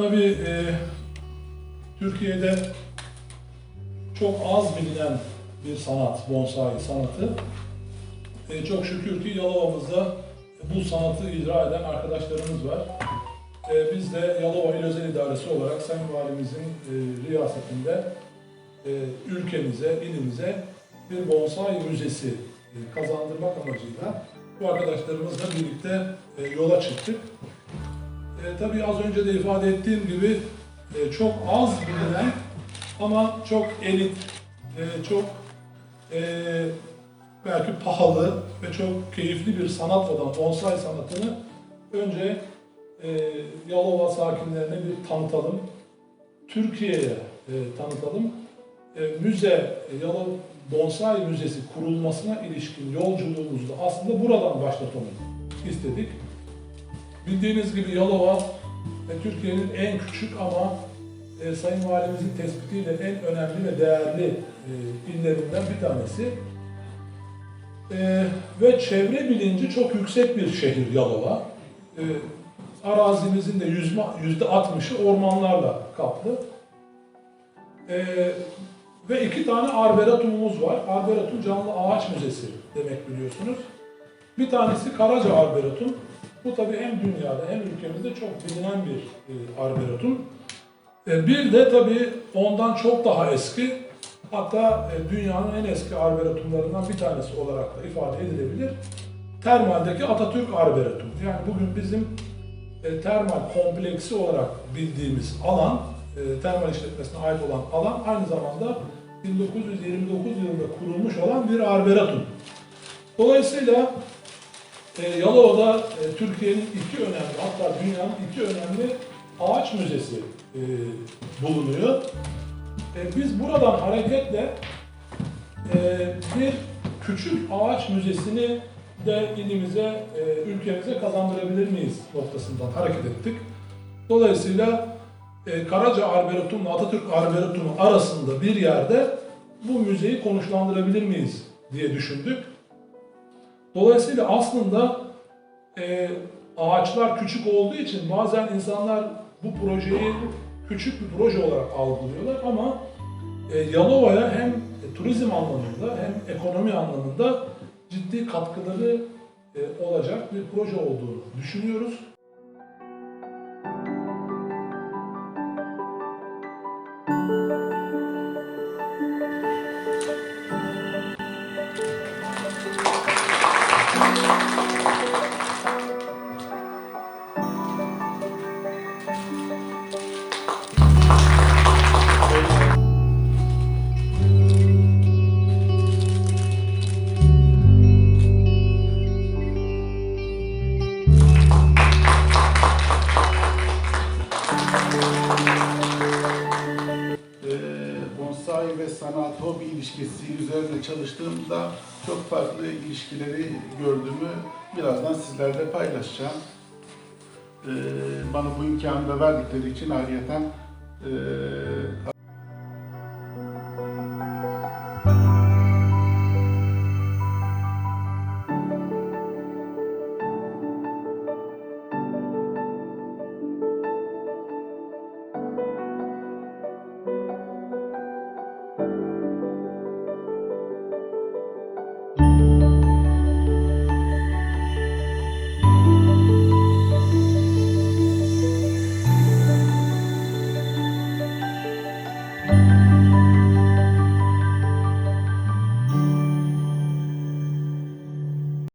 Tabii e, Türkiye'de çok az bilinen bir sanat, bonsai sanatı. E, çok şükür ki Yalova'mızda bu sanatı icra eden arkadaşlarımız var. E, biz de Yalova İl Özel İdaresi olarak Sayın Valimizin e, riyasetinde e, ülkemize, ilimize bir bonsai müzesi e, kazandırmak amacıyla bu arkadaşlarımızla birlikte e, yola çıktık. E, tabii az önce de ifade ettiğim gibi e, çok az bilinen ama çok elit, e, çok e, belki pahalı ve çok keyifli bir sanat olan bonsai sanatını önce e, Yalova sakinlerine bir tanıtalım. Türkiye'ye e, tanıtalım. E, müze, e, Yalova Bonsai Müzesi kurulmasına ilişkin yolculuğumuzu da aslında buradan başlatalım istedik. Bildiğiniz gibi Yalova Türkiye'nin en küçük ama e, Sayın Valimizin tespitiyle en önemli ve değerli e, illerinden bir tanesi. E, ve çevre bilinci çok yüksek bir şehir Yalova. E, arazimizin de yüzde altmışı ormanlarla kaplı. E, ve iki tane arboretumumuz var. Arboretum canlı ağaç müzesi demek biliyorsunuz. Bir tanesi Karaca Arboretum. Bu tabii hem dünyada hem ülkemizde çok bilinen bir e, arboretum. E, bir de tabii ondan çok daha eski, hatta e, dünyanın en eski arboretumlarından bir tanesi olarak da ifade edilebilir. Termal'deki Atatürk Arboretum. Yani bugün bizim e, termal kompleksi olarak bildiğimiz alan, e, termal işletmesine ait olan alan aynı zamanda 1929 yılında kurulmuş olan bir arboretum. Dolayısıyla e, Yalova'da e, Türkiye'nin iki önemli, hatta dünyanın iki önemli ağaç müzesi e, bulunuyor. Biz buradan hareketle bir küçük ağaç müzesini de ilimize, ülkemize kazandırabilir miyiz noktasından hareket ettik. Dolayısıyla e, Karaca Arboretum ile Atatürk Arboretumu arasında bir yerde bu müzeyi konuşlandırabilir miyiz diye düşündük. Dolayısıyla aslında e, ağaçlar küçük olduğu için bazen insanlar bu projeyi küçük bir proje olarak algılıyorlar ama e, Yalova'ya hem turizm anlamında hem ekonomi anlamında ciddi katkıları e, olacak bir proje olduğunu düşünüyoruz. Bonsai ve sanat hobi ilişkisi üzerine çalıştığımda çok farklı ilişkileri gördüğümü birazdan sizlerle paylaşacağım. Eee, bana bu imkanı da verdikleri için ayrıyeten eee